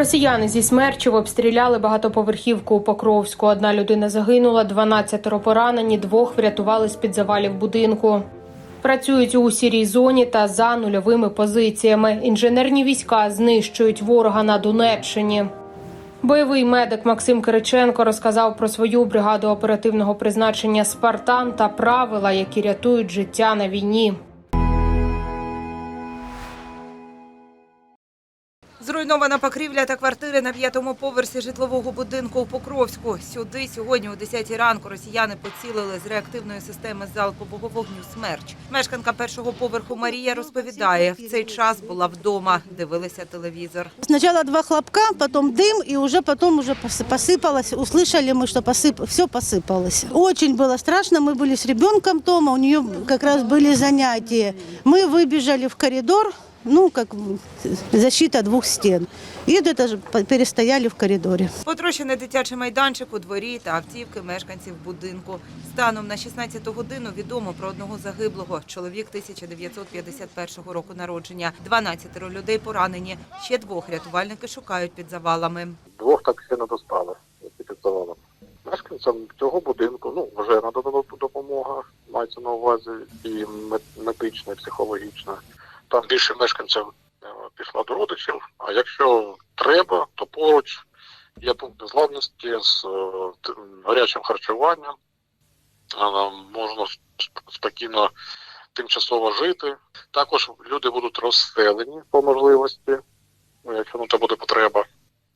Росіяни зі смерчів обстріляли багатоповерхівку у Покровську. Одна людина загинула, 12 поранені, двох врятували з під завалів будинку. Працюють у сірій зоні та за нульовими позиціями. Інженерні війська знищують ворога на Донеччині. Бойовий медик Максим Кириченко розказав про свою бригаду оперативного призначення Спартан та правила, які рятують життя на війні. Зруйнована покрівля та квартири на п'ятому поверсі житлового будинку у Покровську. Сюди сьогодні о 10 ранку росіяни поцілили з реактивної системи залпового вогню «Смерч». Мешканка першого поверху Марія розповідає, в цей час була вдома, дивилися телевізор. Сначала два хлопка, потом дым, и уже потом уже пос- посыпалось. Услышали мы, что посып... все посыпалось. Очень было страшно. Мы были с ребенком дома, у нее как раз были занятия. Мы выбежали в коридор, ну, как защита двух стен. И вот это же перестояли в коридоре. Потрощений дитячий майданчик у дворі та автівки мешканців будинку. Станом на 16 годину відомо про одного загиблого. Чоловік 1951 року народження. 12 людей поранені. Ще двох рятувальники шукають під завалами. Двох так ще не достали, які під завалом. Мешканцям цього будинку ну, вже надана допомога, мається на увазі і мед- медична, і психологічна. Там більше мешканців е, пішло до родичів, а якщо треба, то поруч є пункт незламності з е, гарячим харчуванням. Е, Можна спокійно тимчасово жити. Також люди будуть розселені по можливості, ну, якщо на це буде потреба.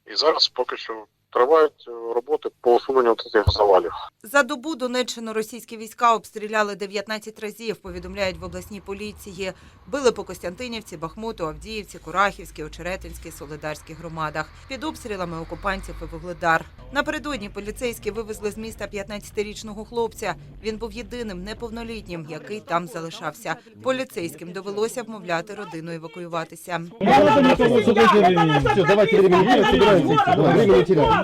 І зараз поки що тривають е, роботи по усуненню цих завалів. За добу Донеччину російські війська обстріляли 19 разів, повідомляють в обласній поліції. Били по Костянтинівці, Бахмуту, Авдіївці, Курахівській, Очеретинській, Солидарській громадах. Під обстрілами окупантів і Вугледар. Напередодні поліцейські вивезли з міста 15-річного хлопця. Він був єдиним неповнолітнім, який там залишався. Поліцейським довелося вмовляти родину евакуюватися. Давайте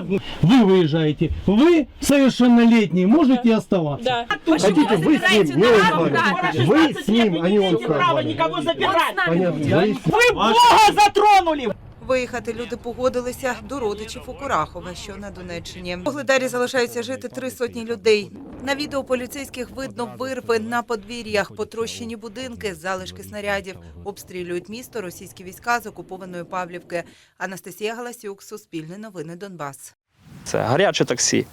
времени теряем, собираемся идти. Давай, времени не теряем. Вы выезжаете. Вы совершеннолетний, можете оставаться. Да. Хотите, вы с ним, не он с вами. Вы с ним, а не он с право вами. никого забирать. Понятно. Вы с- Вы Бога затронули. Виїхати люди погодилися до родичів у Курахове, що на Донеччині. У залишаються жити три сотні людей. На відео поліцейських видно вирви на подвір'ях, потрощені будинки, залишки снарядів. Обстрілюють місто російські війська з окупованої Павлівки. Анастасія Галасюк, Суспільне новини Донбас. Це гаряче таксі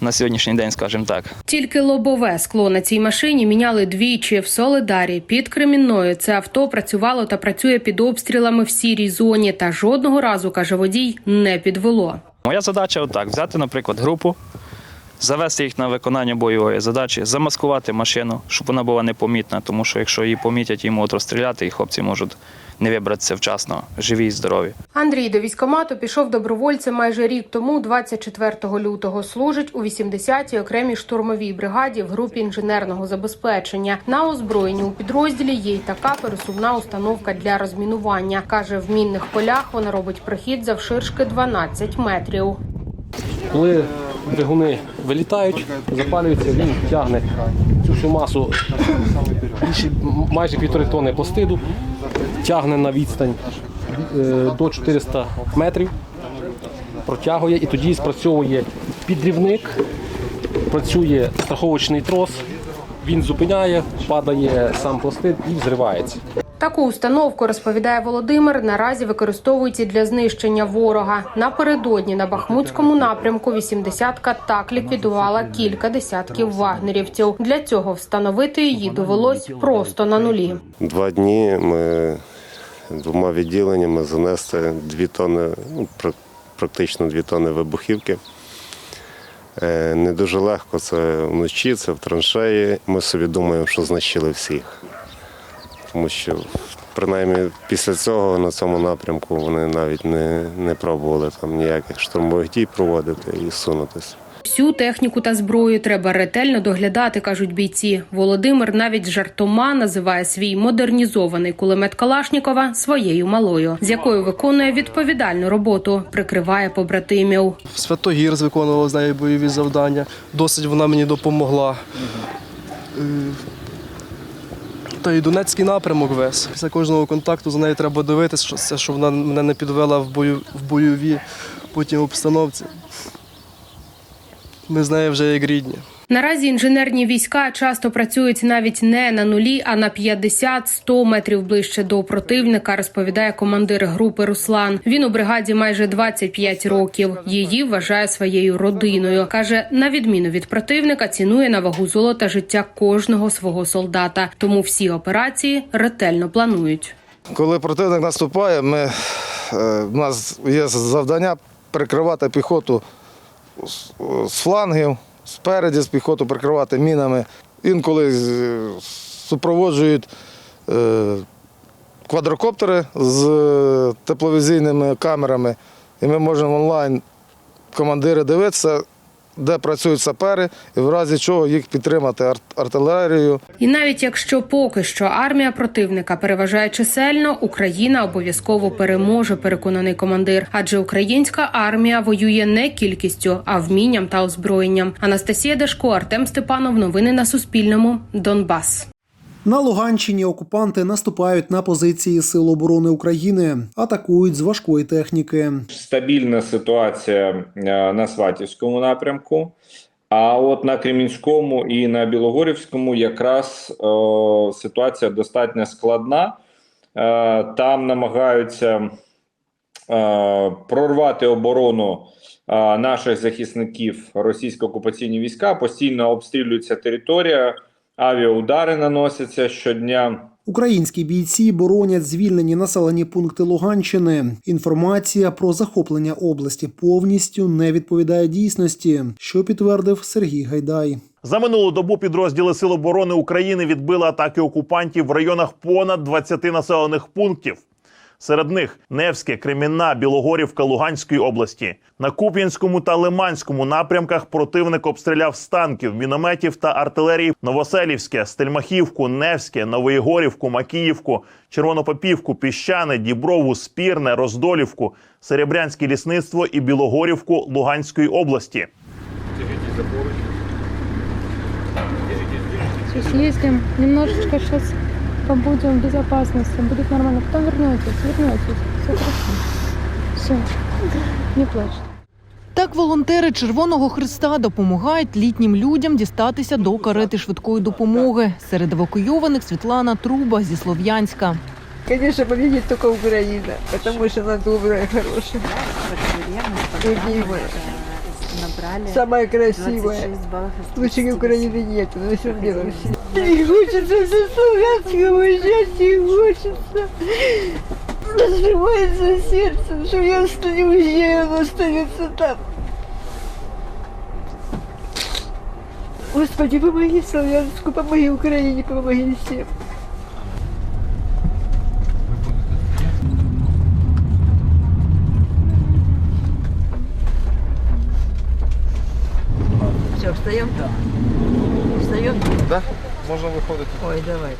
на сьогоднішній день, скажімо так. Тільки лобове скло на цій машині міняли двічі в Солидарі під Кремінною. Це авто працювало та працює під обстрілами в сірій зоні. Та жодного разу каже водій не підвело. Моя задача отак: взяти, наприклад, групу, завести їх на виконання бойової задачі, замаскувати машину, щоб вона була непомітна, тому що якщо її помітять, її можуть розстріляти, і хлопці можуть не вибратися вчасно, живі і здорові. Андрій до військомату пішов добровольцем майже рік тому, 24 лютого. Служить у 80-й окремій штурмовій бригаді в групі інженерного забезпечення. На озброєнні у підрозділі є й така пересувна установка для розмінування. каже, в мінних полях вона робить прохід завширшки 12 метрів. Коли двигуни вилітають, запалюється, він тягне цю всю масу більше, майже півтори тонни пластиду, тягне на відстань е, до 400 метрів, протягує і тоді спрацьовує підрівник, працює страховочний трос, він зупиняє, падає сам пластид і взривається. Таку установку розповідає Володимир. Наразі використовують і для знищення ворога. Напередодні на бахмутському напрямку 80-ка так ліквідувала кілька десятків вагнерівців. Для цього встановити її довелось просто на нулі. Два дні ми двома відділеннями занесли дві тони, ну, практично дві тони вибухівки. Е, Не дуже легко це вночі, це в траншеї. Ми собі думаємо, що знищили всіх. Тому що принаймні після цього на цьому напрямку вони навіть не, не пробували там ніяких штурмових дій проводити і сунутися. Всю техніку та зброю треба ретельно доглядати, кажуть бійці. Володимир навіть жартома називає свій модернізований кулемет Калашнікова своєю малою, з якою виконує відповідальну роботу, прикриває побратимів. В Святогірськ виконував з нею бойові завдання. Досить вона мені допомогла. Е, Та й Донецький напрямок весь. Після кожного контакту за нею треба дивитися, щоб вона мене не підвела в, бою, в бойовій потім обстановці. Ми з нею вже як рідні. Наразі інженерні війська часто працюють навіть не на нулі, а на 50-100 метрів ближче до противника, розповідає командир групи Руслан. Він у бригаді майже 25 років. Її вважає своєю родиною. каже, на відміну від противника, цінує на вагу золота життя кожного свого солдата. Тому всі операції ретельно планують. Коли противник наступає, ми, е, в нас є завдання прикривати піхоту з, флангів, спереді з піхоту прикривати мінами. Інколи супроводжують е, квадрокоптери з е, тепловізійними камерами, і ми можемо онлайн командири дивитися, де працюють сапери, і в разі чого їх підтримати ар- артилерією. І навіть якщо поки що армія противника переважає чисельно, Україна обов'язково переможе, переконаний командир. Адже українська армія воює не кількістю, а вмінням та озброєнням. Анастасія Дашко, Артем Степанов. Новини на Суспільному. Донбас. На Луганщині окупанти наступають на позиції Сил оборони України, атакують з важкої техніки. стабільна ситуація е, на Сватівському напрямку. А от на Кремінському і на Білогорівському якраз о, ситуація достатньо складна. Е, Там намагаються е, прорвати оборону е, наших захисників російсько-окупаційні війська. Постійно обстрілюється територія, авіаудари наносяться щодня. Українські бійці боронять звільнені населені пункти Луганщини. Інформація про захоплення області повністю не відповідає дійсності, що підтвердив Сергій Гайдай. За минулу добу підрозділи Сил оборони України відбили атаки окупантів в районах понад 20 населених пунктів. Серед них Невське, Кремінна, Білогорівка Луганської області. На Куп'янському та Лиманському напрямках противник обстріляв з танків, мінометів та артилерії Новоселівське, Стельмахівку, Невське, Новоєгорівку, Макіївку, Червонопопівку, Піщане, Діброву, Спірне, Роздолівку, Серебрянське лісництво і Білогорівку Луганської області. Сейчас немножечко сейчас побудем в безопасности, будет нормально. Потом вернетесь, вернетесь. Все хорошо. Все, не плачьте. Так волонтери Червоного Христа допомагають літнім людям дістатися до карети швидкої допомоги. Серед евакуйованих Світлана Труба зі Слов'янська. Конечно, победит только Украина, потому что она добрая, хорошая, любимая, самая красивая. Лучше Украины нет, на всем Беларуси. Не хочется за слуганского уезжать, не хочется. Разрывается сердце, что я не уезжаю, оно остается там. Господи, помоги Славянску, помоги Украине, помоги всем. Все, встаем? Встаем? Да, можна виходити. Ой, давай.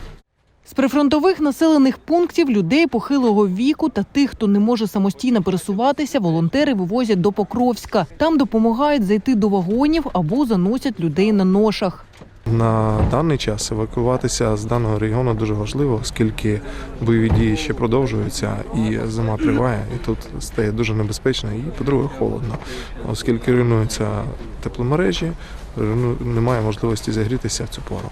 З прифронтових населених пунктів людей похилого віку та тих, хто не може самостійно пересуватися, волонтери вивозять до Покровська. Там допомагають зайти до вагонів або заносять людей на ношах. На даний час евакуюватися з даного регіону дуже важливо, оскільки бойові дії ще продовжуються і зима триває, і тут стає дуже небезпечно і, по-друге, холодно, оскільки руйнуються тепломережі, немає можливості загрітися в цю пору.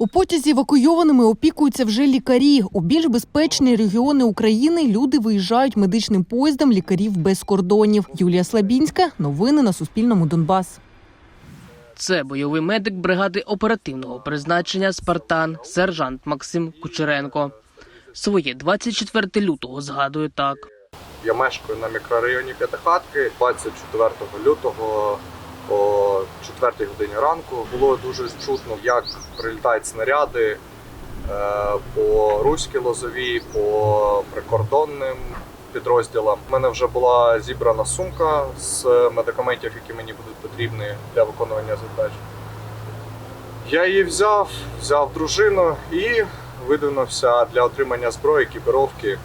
У потязі евакуйованими опікуються вже лікарі. У більш безпечні регіони України люди виїжджають медичним поїздом лікарів без кордонів. Юлія Слабінська. Новини на Суспільному. Донбас. Це бойовий медик бригади оперативного призначення Спартан, сержант Максим Кучеренко. Своє 24 лютого згадує так. Я мешкаю на мікрорайоні П'ятихатки 24 лютого о 4 годині ранку. Було дуже чутно, як прилітають снаряди е, по Руській Лозовій, по прикордонним підрозділам. У мене вже була зібрана сумка з медикаментів, які мені будуть потрібні для виконування задач. Я її взяв, взяв дружину і видвинувся для отримання зброї, екіпіровки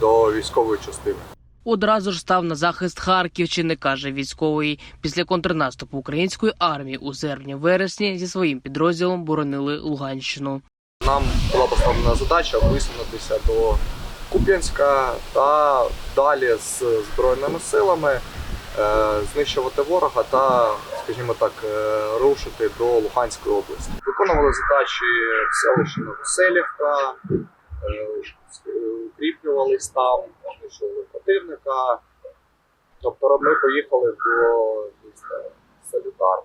до військової частини. Одразу ж став на захист Харківщини, каже військовий. Після контрнаступу української армії у серпні-вересні зі своїм підрозділом боронили Луганщину. Нам була поставлена задача висунутися до Куп'янська та далі з Збройними силами е, знищувати ворога та, скажімо так, е, рушити до Луганської області. Виконували задачі в селищі Новоселівка, е, укріплювались там, знищували противника. Тобто ми поїхали до міста Солідар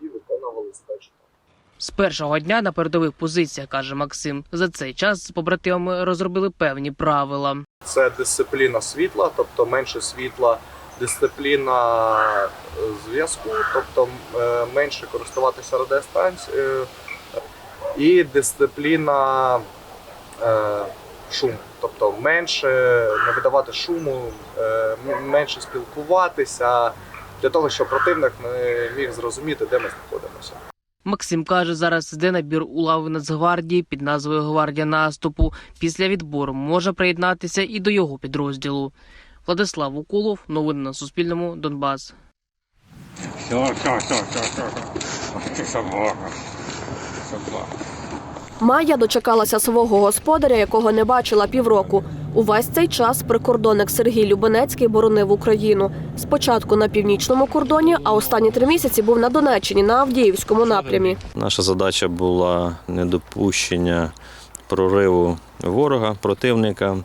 і виконували задачі. З першого дня на передових позиціях, каже Максим, за цей час з побратимами розробили певні правила. Це дисципліна світла, тобто менше світла, дисципліна е, зв'язку, тобто е, менше користуватися радіостанцією, і дисципліна шуму, тобто менше не видавати шуму, е, менше спілкуватися для того, щоб противник не міг зрозуміти, де ми знаходимося. Максим каже, зараз йде набір у лави Нацгвардії під назвою Гвардія наступу. Після відбору може приєднатися і до його підрозділу. Владислав Уколов, новини на Суспільному, Донбас. Все, все, все, все, все. Собака. Собака. Майя дочекалася свого господаря, якого не бачила півроку. Увесь цей час прикордонник Сергій Любенецький боронив Україну. Спочатку на північному кордоні, а останні три місяці був на Донеччині на Авдіївському напрямі. Наша задача була недопущення прориву ворога, противника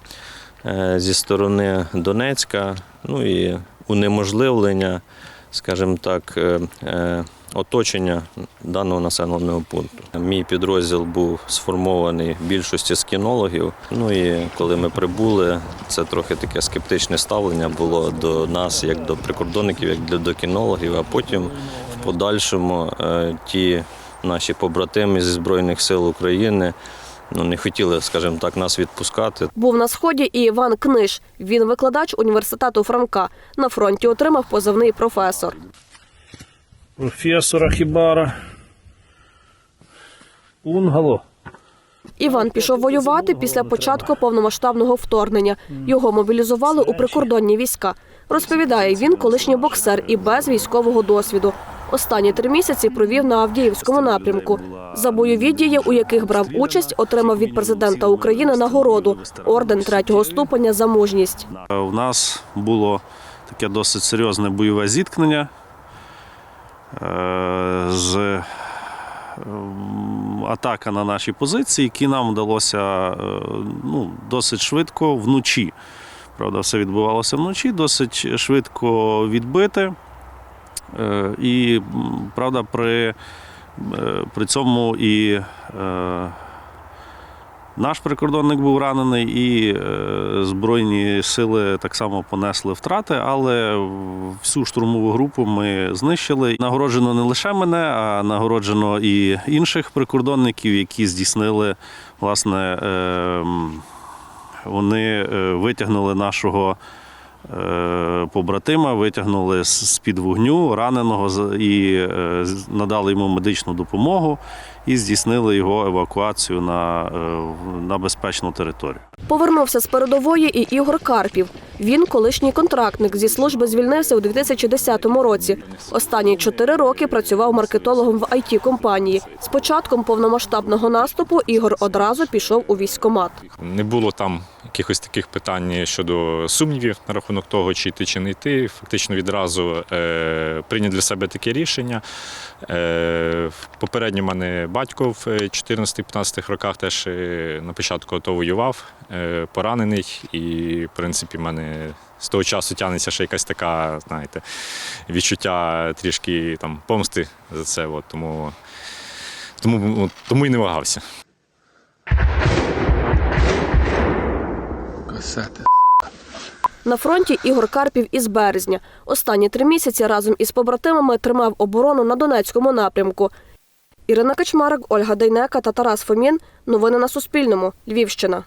е, зі сторони Донецька, ну і унеможливлення, скажімо так, е, е, оточення даного населеного пункту. Мій підрозділ був сформований більшості з кінологів. Ну і коли ми прибули, це трохи таке скептичне ставлення було до нас, як до прикордонників, як до кінологів, а потім в подальшому е, ті наші побратими зі Збройних сил України ну, не хотіли, скажімо так, нас відпускати. Був на сході і Іван Книж. Він викладач університету Франка. На фронті отримав позивний професор. Професора Хібара. Унгало. Іван пішов воювати після початку повномасштабного вторгнення. Його мобілізували у прикордонні війська. Розповідає, він колишній боксер і без військового досвіду. Останні три місяці провів на Авдіївському напрямку. За бойові дії, у яких брав участь, отримав від президента України нагороду орден третього ступеня за мужність. У нас було таке досить серйозне бойове зіткнення з ем, атака на наші позиції, які нам вдалося е, ну, досить швидко вночі. Правда, все відбувалося вночі, досить швидко відбити. Е, І, правда, при, е, при цьому і е, наш прикордонник був ранений, і е, Збройні сили так само понесли втрати, але всю штурмову групу ми знищили. Нагороджено не лише мене, а нагороджено і інших прикордонників, які здійснили, власне, е, вони е, витягнули нашого. Побратима витягнули з-під вогню раненого і надали йому медичну допомогу і здійснили його евакуацію на, е, на безпечну територію. Повернувся з передової і Ігор Карпів. Він колишній контрактник зі служби звільнився у 2010 році. Останні чотири роки працював маркетологом в it компанії. З початком повномасштабного наступу Ігор одразу пішов у військкомат. Не було там якихось таких питань щодо сумнівів на рахунок того, чи йти, чи не йти. Фактично відразу е, прийняв для себе таке рішення. Е, попередньо в мене батько в 14-15 роках теж е, на початку АТО воював, е, поранений, і в принципі в мене. З того часу тягнеться ще якась така, знаєте, відчуття трішки там помсти за це. От, тому, тому, тому і не вагався. Касети. На фронті Ігор Карпів із березня. Останні три місяці разом із побратимами тримав оборону на Донецькому напрямку. Ірина Качмарик, Ольга Дейнека та Тарас Фомін. Новини на Суспільному. Львівщина.